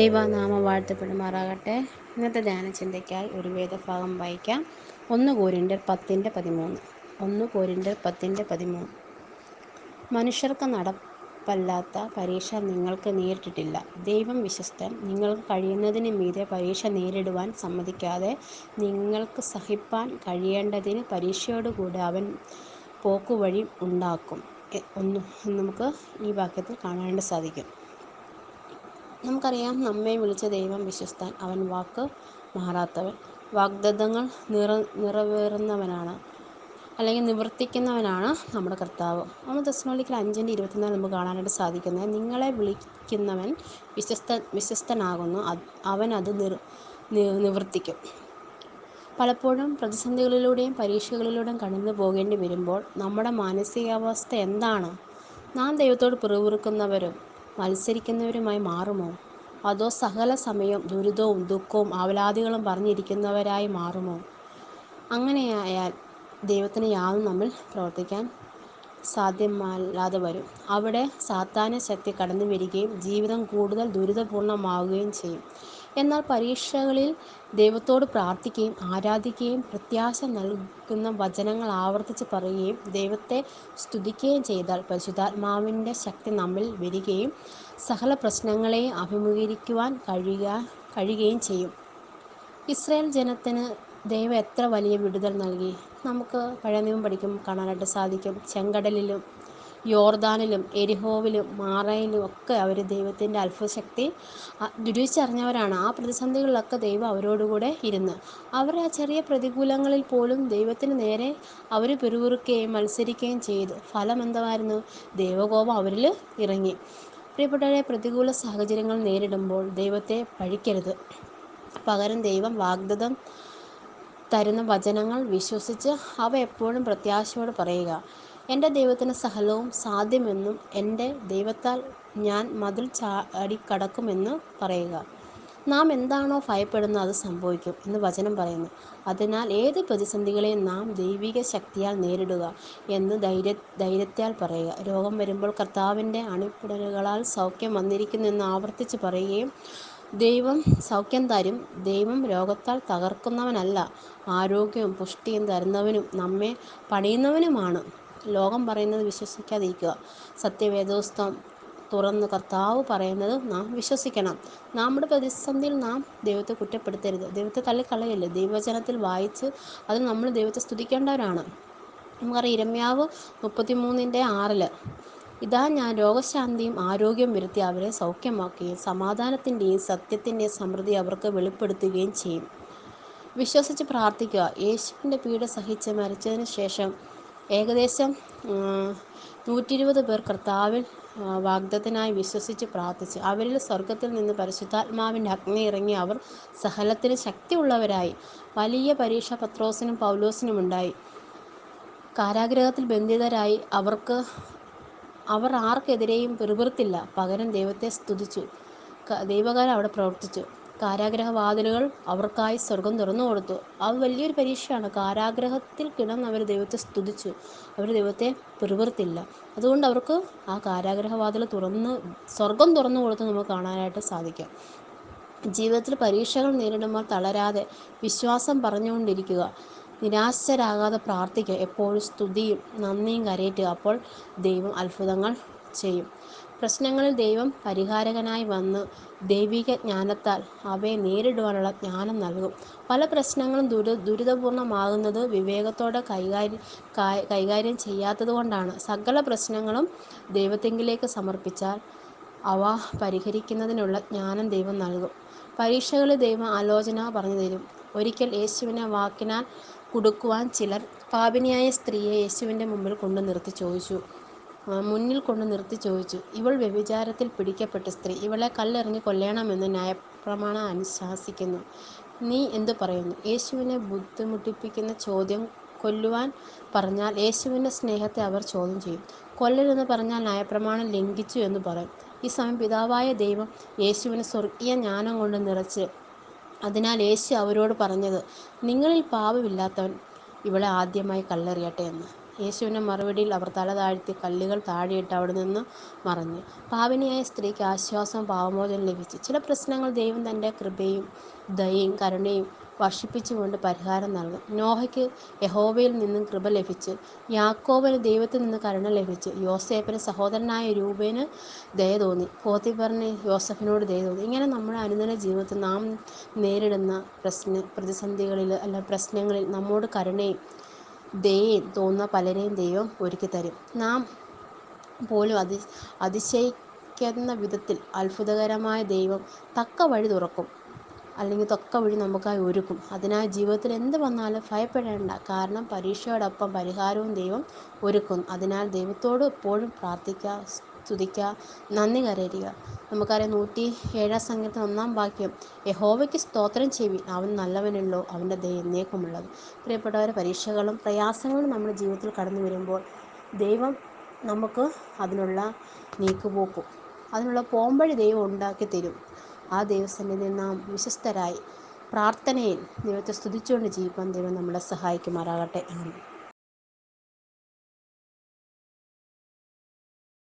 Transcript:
ദൈവനാമം വാഴ്ത്തപ്പെടുമാറാകട്ടെ ഇന്നത്തെ ധ്യാന ചിന്തയ്ക്കായി ഒരു വേദഭാഗം വായിക്കാം. ഒന്ന് കോരിന്റർ പത്തിന്റെ പതിമൂന്ന്. ഒന്ന് കോരിന്റർ പത്തിന്റെ പതിമൂന്ന്. മനുഷ്യർക്ക് നടപ്പല്ലാത്ത പരീക്ഷ നിങ്ങൾക്ക് നേരിട്ടിട്ടില്ല. ദൈവം വിശ്വസ്തൻ. നിങ്ങൾക്ക് കഴിയുന്നതിന് മീതെ പരീക്ഷ നേരിടുവാൻ സമ്മതിക്കാതെ നിങ്ങൾക്ക് സഹിപ്പാൻ കഴിയേണ്ടതിന് പരീക്ഷയോടുകൂടെ അവൻ പോക്കുവഴി ഉണ്ടാക്കും. ഒന്ന് നമുക്ക് ഈ വാക്യത്തിൽ കാണാനായിട്ട് സാധിക്കും. നമുക്കറിയാം നമ്മെ വിളിച്ച ദൈവം വിശ്വസ്തൻ. അവൻ വാക്ക് മാറാത്തവൻ. വാഗ്ദത്തങ്ങൾ നിറ നിറവേറുന്നവനാണ് അല്ലെങ്കിൽ നിവർത്തിക്കുന്നവനാണ് നമ്മുടെ കർത്താവ്. നമ്മൾ ദസ്മോളിക്കൽ അഞ്ചിന്റെ ഇരുപത്തിനാല് നമുക്ക് കാണാനായിട്ട് സാധിക്കുന്നത്. നിങ്ങളെ വിളിക്കുന്നവൻ വിശ്വസ്ത വിശ്വസ്തനാകുന്നു. അവൻ അത് നിവർത്തിക്കും. പലപ്പോഴും പ്രതിസന്ധികളിലൂടെയും പരീക്ഷകളിലൂടെയും കടന്നു പോകേണ്ടി വരുമ്പോൾ നമ്മുടെ മാനസികാവസ്ഥ എന്താണ്? നാം ദൈവത്തോട് പിറുപിറുക്കുന്നവരും മത്സരിക്കുന്നവരുമായി മാറുമോ? അതോ സകല സമയം ദുരിതവും ദുഃഖവും ആവലാതികളും പറഞ്ഞിരിക്കുന്നവരായി മാറുമോ? അങ്ങനെയായാൽ ദൈവത്തിന് യാതൊന്നും നമ്മിൽ പ്രവർത്തിക്കാൻ സാധ്യമല്ലാതെ വരും. അവിടെ സാത്താന ശക്തി കടന്നു വരികയും ജീവിതം കൂടുതൽ ദുരിതപൂർണമാവുകയും ചെയ്യും. എന്നാൽ പരീക്ഷകളിൽ ദൈവത്തോട് പ്രാർത്ഥിക്കുകയും ആരാധിക്കുകയും പ്രത്യാശ നൽകുന്ന വചനങ്ങൾ ആവർത്തിച്ച് പറയുകയും ദൈവത്തെ സ്തുതിക്കുകയും ചെയ്താൽ പരിശുദ്ധാത്മാവിന്റെ ശക്തി നമ്മിൽ വരികയും സകല പ്രശ്നങ്ങളെയും അഭിമുഖീകരിക്കുവാൻ കഴിയുക കഴിയുകയും ചെയ്യും. ഇസ്രായേൽ ജനത്തിന് ദൈവം എത്ര വലിയ വിടുതൽ നൽകി? നമുക്ക് പഴയ നിയമം പഠിക്കുമ്പോൾ കാണാനായിട്ട് സാധിക്കും. ചെങ്കടലിലും യോർദാനിലും എരിഹോവിലും മാറയിലും ഒക്കെ അവർ ദൈവത്തിന്റെ അത്ഭുതശക്തി ദുരിച്ചറിഞ്ഞവരാണ്. ആ പ്രതിസന്ധികളിലൊക്കെ ദൈവം അവരോടുകൂടെ ഇരുന്ന്. അവർ ആ ചെറിയ പ്രതികൂലങ്ങളിൽ പോലും ദൈവത്തിന് നേരെ അവർ പിറുപിറുക്കുകയും മത്സരിക്കുകയും ചെയ്തു. ഫലം എന്തായിരുന്നു ദൈവകോപം അവരിൽ ഇറങ്ങി. പ്രിയപ്പെട്ടവരെ പ്രതികൂല സാഹചര്യങ്ങൾ നേരിടുമ്പോൾ ദൈവത്തെ പഴിക്കരുത്. പകരം ദൈവം വാഗ്ദത്തം തരുന്ന വചനങ്ങൾ വിശ്വസിച്ച് അവ എപ്പോഴും പ്രത്യാശയോട് പറയുക. എന്റെ ദൈവത്തിന് സഹലവും സാധ്യമെന്നും എന്റെ ദൈവത്താൽ ഞാൻ മതിൽ ചാടി കടക്കുമെന്ന് പറയുക. നാം എന്താണോ ഭയപ്പെടുന്നത് അത് സംഭവിക്കും എന്ന് വചനം പറയുന്നു. അതിനാൽ ഏത് പ്രതിസന്ധികളെയും നാം ദൈവിക ശക്തിയാൽ നേരിടുക എന്ന് ധൈര്യ ധൈര്യത്താൽ പറയുക. രോഗം വരുമ്പോൾ കർത്താവിന്റെ അണിപ്പിടലുകളാൽ സൗഖ്യം വന്നിരിക്കുന്നു എന്ന് ആവർത്തിച്ച് പറയുകയും ദൈവം സൗഖ്യം തരും. ദൈവം രോഗത്താൽ തകർക്കുന്നവനല്ല ആരോഗ്യവും പുഷ്ടിയും തരുന്നവനും നമ്മെ പണിയുന്നവനുമാണ്. ലോകം പറയുന്നത് വിശ്വസിക്കാതിരിക്കുക. സത്യവേദോസ്തം തുറന്ന് കർത്താവ് പറയുന്നത് നാം വിശ്വസിക്കണം. നമ്മുടെ പ്രതിസന്ധിയിൽ നാം ദൈവത്തെ കുറ്റപ്പെടുത്തരുത്. ദൈവത്തെ തള്ളിക്കളയല്ലേ ദൈവവചനത്തിൽ വായിച്ച് അത് നമ്മൾ ദൈവത്തെ സ്തുതിക്കേണ്ടവരാണ്. നമുക്കറിയാം ഇരമ്യാവ് മുപ്പത്തിമൂന്നിന്റെ ആറിൽ ഇതാ ഞാൻ രോഗശാന്തിയും ആരോഗ്യം വരുത്തി അവരെ സൗഖ്യമാക്കുകയും സമാധാനത്തിന്റെയും സത്യത്തിന്റെയും സമൃദ്ധി അവർക്ക് വെളിപ്പെടുത്തുകയും ചെയ്യും. വിശ്വസിച്ച് പ്രാർത്ഥിക്കുക. യേശുവിന്റെ പീഡ സഹിച്ച് മരിച്ചതിന് ശേഷം ഏകദേശം നൂറ്റി ഇരുപത് പേർ കർത്താവിൽ വാഗ്ദത്തിനായി വിശ്വസിച്ച് പ്രാർത്ഥിച്ചു. അവരിൽ സ്വർഗത്തിൽ നിന്ന് പരിശുദ്ധാത്മാവിന്റെ അഗ്നി ഇറങ്ങി അവർ സഹലത്തിന് ശക്തിയുള്ളവരായി. വലിയ പരീക്ഷ പത്രോസിനും പൗലോസിനും ഉണ്ടായി. കാരാഗ്രഹത്തിൽ ബന്ധിതരായി അവർക്ക് അവർ ആർക്കെതിരെയും പിറുപിറുത്തില്ല. പകരം ദൈവത്തെ സ്തുതിച്ചു. ദൈവകാലം അവിടെ പ്രവർത്തിച്ചു. കാരാഗ്രഹവാതിലുകൾ അവർക്കായി സ്വർഗം തുറന്നു കൊടുത്തു. അത് വലിയൊരു പരീക്ഷയാണ്. കാരാഗ്രഹത്തിൽ കിടന്ന് അവർ ദൈവത്തെ സ്തുതിച്ചു. അവർ ദൈവത്തെ പിറുപിറുത്തില്ല. അതുകൊണ്ട് അവർക്ക് ആ കാരാഗ്രഹവാതിൽ തുറന്ന് സ്വർഗം തുറന്നു കൊടുത്ത് നമുക്ക് കാണാനായിട്ട് സാധിക്കാം. ജീവിതത്തിൽ പരീക്ഷകൾ നേരിടുമ്പോൾ തളരാതെ വിശ്വാസം പറഞ്ഞുകൊണ്ടിരിക്കുക നിരാശരാകാതെ പ്രാർത്ഥിക്കുക എപ്പോഴും സ്തുതിയും നന്ദിയും കരയറ്റുക. അപ്പോൾ ദൈവം അത്ഭുതങ്ങൾ ചെയ്യും. പ്രശ്നങ്ങളിൽ ദൈവം പരിഹാരകനായി വന്ന് ദൈവിക ജ്ഞാനത്താൽ അവയെ നേരിടുവാനുള്ള ജ്ഞാനം നൽകും. പല പ്രശ്നങ്ങളും ദുരി ദുരിതപൂർണമാകുന്നത് വിവേകത്തോടെ കൈകാര്യം കൈകാര്യം ചെയ്യാത്തത് കൊണ്ടാണ്. സകല പ്രശ്നങ്ങളും ദൈവത്തെങ്കിലേക്ക് സമർപ്പിച്ചാൽ അവ പരിഹരിക്കുന്നതിനുള്ള ജ്ഞാനം ദൈവം നൽകും. പരീക്ഷകളിൽ ദൈവം ആലോചന പറഞ്ഞു തരും. ഒരിക്കൽ യേശുവിനെ വാക്കിനാൽ കുടുക്കുവാൻ ചിലർ പാപിനിയായ സ്ത്രീയെ യേശുവിന്റെ മുമ്പിൽ കൊണ്ടു നിർത്തി ചോദിച്ചു. മുന്നിൽ കൊണ്ട് നിർത്തി ചോദിച്ചു. ഇവൾ വ്യഭിചാരത്തിൽ പിടിക്കപ്പെട്ട സ്ത്രീ. ഇവളെ കല്ലെറിഞ്ഞ് കൊല്ലണമെന്ന് ന്യായപ്രമാണം അനുശാസിക്കുന്നു. നീ എന്തു പറയുന്നു? യേശുവിനെ ബുദ്ധിമുട്ടിപ്പിക്കുന്ന ചോദ്യം കൊല്ലുവാൻ പറഞ്ഞാൽ യേശുവിന്റെ സ്നേഹത്തെ അവർ ചോദ്യം ചെയ്യും. കൊല്ലരുതെന്ന് പറഞ്ഞാൽ ന്യായപ്രമാണം ലംഘിച്ചു എന്ന് പറയും. ഈ സമയം പിതാവായ ദൈവം യേശുവിനെ സ്വർഗീയ ജ്ഞാനം കൊണ്ട് നിറച്ച് അതിനാൽ യേശു അവരോട് പറഞ്ഞത് നിങ്ങളിൽ പാപമില്ലാത്തവൻ ഇവളെ ആദ്യമായി കല്ലെറിയട്ടെ എന്ന്. യേശുവിന്റെ മറുപടിയിൽ അവർ തല താഴ്ത്തി കല്ലുകൾ താഴെയിട്ട് അവിടെ നിന്ന് മറഞ്ഞു. പാപിനിയായ സ്ത്രീക്ക് ആശ്വാസം പാപമോചനം ലഭിച്ചു. ചില പ്രശ്നങ്ങൾ ദൈവം തന്റെ കൃപയും ദയയും കരുണയും വർഷിപ്പിച്ചുകൊണ്ട് പരിഹാരം നൽകും. നോഹയ്ക്ക് യഹോവയിൽ നിന്നും കൃപ ലഭിച്ചു. യാക്കോബിന് ദൈവത്തിൽ നിന്ന് കരുണ ലഭിച്ചു. യോസേഫിന് സഹോദരനായ രൂപേന് ദയ തോന്നി. പോത്തിഫറിന് യോസഫിനോട് ദയ തോന്നി. ഇങ്ങനെ നമ്മുടെ അനുദിന ജീവിതത്തിൽ നാം നേരിടുന്ന പ്രശ്ന പ്രതിസന്ധികളിൽ അല്ല പ്രശ്നങ്ങളിൽ നമ്മോട് കരുണയും ദയയും തോന്നുന്ന പലരെയും ദൈവം ഒരുക്കി തരും. നാം പോലും അതി അതിശയിക്കുന്ന വിധത്തിൽ അത്ഭുതകരമായ ദൈവം തക്ക വഴി തുറക്കും. അല്ലെങ്കിൽ തക്ക വഴി നമുക്കായി ഒരുക്കും. അതിനാൽ ജീവിതത്തിൽ എന്ത് വന്നാലും ഭയപ്പെടേണ്ട. കാരണം പരീക്ഷയോടൊപ്പം പരിഹാരവും ദൈവം ഒരുക്കും. അതിനാൽ ദൈവത്തോട് എപ്പോഴും പ്രാർത്ഥിക്കുക സ്തുതിക്കുക നന്ദി കരയുക നമുക്കറിയാം നൂറ്റി ഏഴാം സംഘത്തിൽ ഒന്നാം വാക്യം യഹോവയ്ക്ക് സ്തോത്രം ചെയ്യുവിൻ. അവൻ നല്ലവനല്ലോ. അവന്റെ ദയ പ്രിയപ്പെട്ടവർ പരീക്ഷകളും പ്രയാസങ്ങളും നമ്മുടെ ജീവിതത്തിൽ കടന്നു വരുമ്പോൾ ദൈവം നമുക്ക് അതിനുള്ള നീക്കുപോക്കും അതിനുള്ള പോംവഴി ദൈവം ഉണ്ടാക്കി തരും. ആ ദൈവസന്നിധി നാം വിശ്വസ്തരായി പ്രാർത്ഥനയിൽ ദൈവത്തെ സ്തുതിച്ചുകൊണ്ട് ജീവിക്കാൻ ദൈവം നമ്മളെ സഹായിക്കുമാറാകട്ടെ.